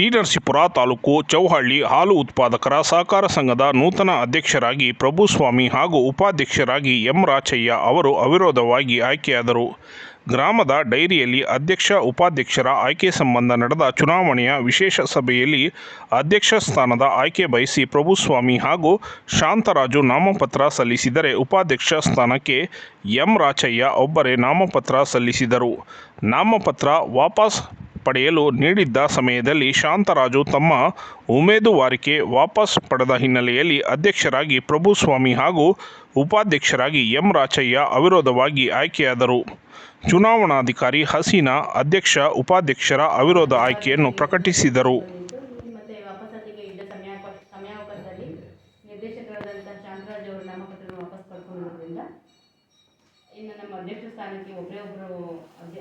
T Narasipura ತಾಲೂಕು ಚೌಹಳ್ಳಿ ಹಾಲು ಉತ್ಪಾದಕರ ಸಹಕಾರ ಸಂಘದ ನೂತನ ಅಧ್ಯಕ್ಷರಾಗಿ ಪ್ರಭುಸ್ವಾಮಿ ಹಾಗೂ ಉಪಾಧ್ಯಕ್ಷರಾಗಿ ಎಂ ರಾಚಯ್ಯ ಅವರು ಅವಿರೋಧವಾಗಿ ಆಯ್ಕೆಯಾದರು. ಗ್ರಾಮದ ಡೈರಿಯಲ್ಲಿ ಅಧ್ಯಕ್ಷ, ಉಪಾಧ್ಯಕ್ಷರ ಆಯ್ಕೆ ಸಂಬಂಧ ನಡೆದ ಚುನಾವಣೆಯ ವಿಶೇಷ ಸಭೆಯಲ್ಲಿ ಅಧ್ಯಕ್ಷ ಸ್ಥಾನದ ಆಯ್ಕೆ ಬಯಸಿ ಪ್ರಭುಸ್ವಾಮಿ ಹಾಗೂ ಶಾಂತರಾಜು ನಾಮಪತ್ರ ಸಲ್ಲಿಸಿದರೆ ಉಪಾಧ್ಯಕ್ಷ ಸ್ಥಾನಕ್ಕೆ ಎಂ ರಾಚಯ್ಯ ಒಬ್ಬರೇ ನಾಮಪತ್ರ ಸಲ್ಲಿಸಿದರು. ನಾಮಪತ್ರ ವಾಪಸ್ ಪಡೆಯಲು ನೀಡಿದ್ದ ಸಮಯದಲ್ಲಿ ಶಾಂತರಾಜು ತಮ್ಮ ಉಮೇದುವಾರಿಕೆ ವಾಪಸ್ ಪಡೆದ ಹಿನ್ನೆಲೆಯಲ್ಲಿ ಅಧ್ಯಕ್ಷರಾಗಿ ಪ್ರಭುಸ್ವಾಮಿ ಹಾಗೂ ಉಪಾಧ್ಯಕ್ಷರಾಗಿ ಎಂ ರಾಚಯ್ಯ ಅವಿರೋಧವಾಗಿ ಆಯ್ಕೆಯಾದರು. ಚುನಾವಣಾಧಿಕಾರಿ ಹಸೀನಾ ಅಧ್ಯಕ್ಷ, ಉಪಾಧ್ಯಕ್ಷರ ಅವಿರೋಧ ಆಯ್ಕೆಯನ್ನು ಪ್ರಕಟಿಸಿದರು. ನಿರ್ದೇಶಕರಾದಂಥ ಅವರು ನಾಮಪತ್ರವನ್ನು ವಾಪಸ್ ಪಡ್ಕೊಂಡಿರೋದ್ರಿಂದ ಇನ್ನು ನಮ್ಮ ಅಧ್ಯಕ್ಷ ಸ್ಥಾನಕ್ಕೆ ಒಬ್ಬರೇ ಒಬ್ಬರು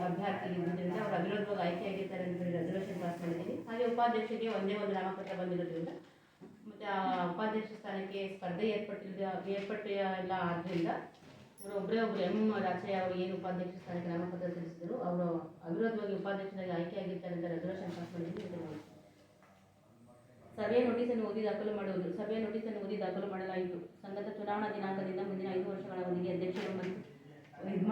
ಅಭ್ಯರ್ಥಿ ಇದ್ದಿದ್ದರಿಂದ ಅವರು ಅವಿರೋಧವಾಗಿ ಆಯ್ಕೆಯಾಗಿದ್ದಾರೆ ಅಂತ ಹೇಳಿ ರೆಸಲ್ಯೂಷನ್ ಪಾಸ್ ಮಾಡಿದ್ದೀವಿ. ಹಾಗೆ ಉಪಾಧ್ಯಕ್ಷರಿಗೆ ಒಂದೇ ಒಂದು ನಾಮಪತ್ರ ಬಂದಿರೋದ್ರಿಂದ ಮತ್ತು ಆ ಉಪಾಧ್ಯಕ್ಷ ಸ್ಥಾನಕ್ಕೆ ಸ್ಪರ್ಧೆ ಏರ್ಪಟ್ಟಿದ್ದ ಏರ್ಪಟ್ಟ ಎಲ್ಲ ಆದ್ದರಿಂದ ಅವರು ಒಬ್ಬರೇ ಒಬ್ಬರು ಎಂ ರಾಚಯ್ಯ ಅವರು ಏನು ಉಪಾಧ್ಯಕ್ಷ ಸ್ಥಾನಕ್ಕೆ ನಾಮಪತ್ರ ಸಲ್ಲಿಸಿದರು, ಅವರು ಅವಿರೋಧವಾಗಿ ಉಪಾಧ್ಯಕ್ಷರಾಗಿ ಆಯ್ಕೆಯಾಗಿದ್ದಾರೆ ಅಂತ ರೆಸಲ್ಯೂಷನ್ ಪಾಸ್ ನೋಡಿ. ಸಭೆಯ ನೋಟಿಸನ್ನು ಓದಿ ದಾಖಲು ಮಾಡುವುದು ಸಭೆಯ ನೋಟಿಸನ್ನು ಓದಿ ದಾಖಲು ಮಾಡಲಾಯಿತು. ಸಂಘದ ಚುನಾವಣಾ ದಿನಾಂಕದಿಂದ ಮುಂದಿನ ಐದು ವರ್ಷಗಳ ಅವಧಿಗೆ ಅಧ್ಯಕ್ಷರು ಮತ್ತು ಇದು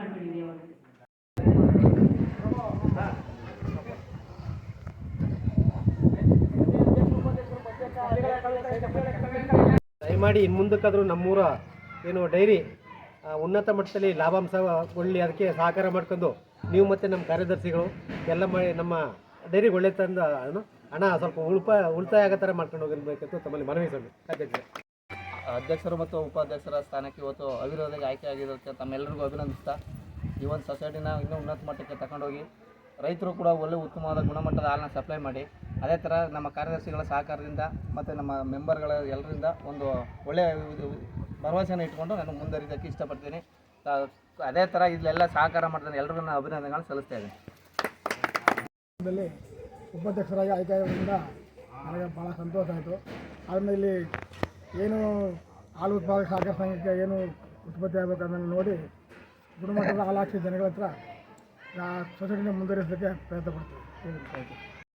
ದಯಮಾಡಿ ಇನ್ನು ಮುಂದಕ್ಕಾದರೂ ನಮ್ಮೂರ ಏನು ಡೈರಿ ಉನ್ನತ ಮಟ್ಟದಲ್ಲಿ ಲಾಭಾಂಶಗೊಳ್ಳಿ ಅದಕ್ಕೆ ಸಹಕಾರ ಮಾಡ್ಕೊಂಡು ನೀವು ಮತ್ತು ನಮ್ಮ ಕಾರ್ಯದರ್ಶಿಗಳು ಎಲ್ಲ ಮಾಡಿ ನಮ್ಮ ಡೈರಿಗೆ ಒಳ್ಳೆ ತಂದ ಹಣ ಸ್ವಲ್ಪ ಉಳ್ಪ, ಉಳಿತಾಯ ಆಗೋ ಥರ ಮಾಡ್ಕೊಂಡು ಹೋಗಿರ್ಬೇಕಂತ ತಮ್ಮಲ್ಲಿ ಮನವಿ ಅಧ್ಯಕ್ಷ ಅಧ್ಯಕ್ಷರು ಮತ್ತು ಉಪಾಧ್ಯಕ್ಷರ ಸ್ಥಾನಕ್ಕೆ ಇವತ್ತು ಅವಿರೋಧವಾಗಿ ಆಯ್ಕೆ ಆಗಿರೋದಕ್ಕೆ ತಮ್ಮೆಲ್ಲರಿಗೂ ಅಭಿನಂದಿಸ್ತಾ ಈ ಒಂದು ಸೊಸೈಟಿನ ಇನ್ನೂ ಉನ್ನತ ಮಟ್ಟಕ್ಕೆ ತಗೊಂಡೋಗಿ ರೈತರು ಕೂಡ ಒಳ್ಳೆ ಉತ್ತಮವಾದ ಗುಣಮಟ್ಟದ ಹಾಲನ್ನ ಸಪ್ಲೈ ಮಾಡಿ, ಅದೇ ಥರ ನಮ್ಮ ಕಾರ್ಯದರ್ಶಿಗಳ ಸಹಕಾರದಿಂದ ಮತ್ತು ನಮ್ಮ ಮೆಂಬರ್ಗಳ ಎಲ್ಲರಿಂದ ಒಂದು ಒಳ್ಳೆಯ ಭರವಸೆಯನ್ನು ಇಟ್ಕೊಂಡು ನಾನು ಮುಂದುವರಿದಕ್ಕೆ ಇಷ್ಟಪಡ್ತೀನಿ. ಅದೇ ಥರ ಇಲ್ಲೆಲ್ಲ ಸಹಕಾರ ಮಾಡ್ತಾನೆ ಎಲ್ಲರಿಗೂ ನಾನು ಅಭಿನಂದನೆಗಳನ್ನು ಸಲ್ಲಿಸ್ತಾ ಇದ್ದೀನಿ. ಉಪಾಧ್ಯಕ್ಷರಾಗಿ ಆಯ್ಕೆ ಆಯ್ಕೆಯಾಗೋದ್ರಿಂದ ನನಗೆ ಭಾಳ ಸಂತೋಷ ಆಯಿತು. ಇಲ್ಲಿ ಏನು ಹಾಲು ಉತ್ಪಾದಕ ಸಹಕಾರ ಸಂಘಕ್ಕೆ ಏನು ಉತ್ಪತ್ತಿ ಆಗಬೇಕು ಅದನ್ನು ನೋಡಿ ಗುಣಮಟ್ಟದ ಹಾಲು ಜನಗಳ ಹತ್ರ ಸೊಸೈಟಿನ ಮುಂದುವರಿಸಲಿಕ್ಕೆ ಪ್ರಯತ್ನ ಪಡ್ತೀವಿ.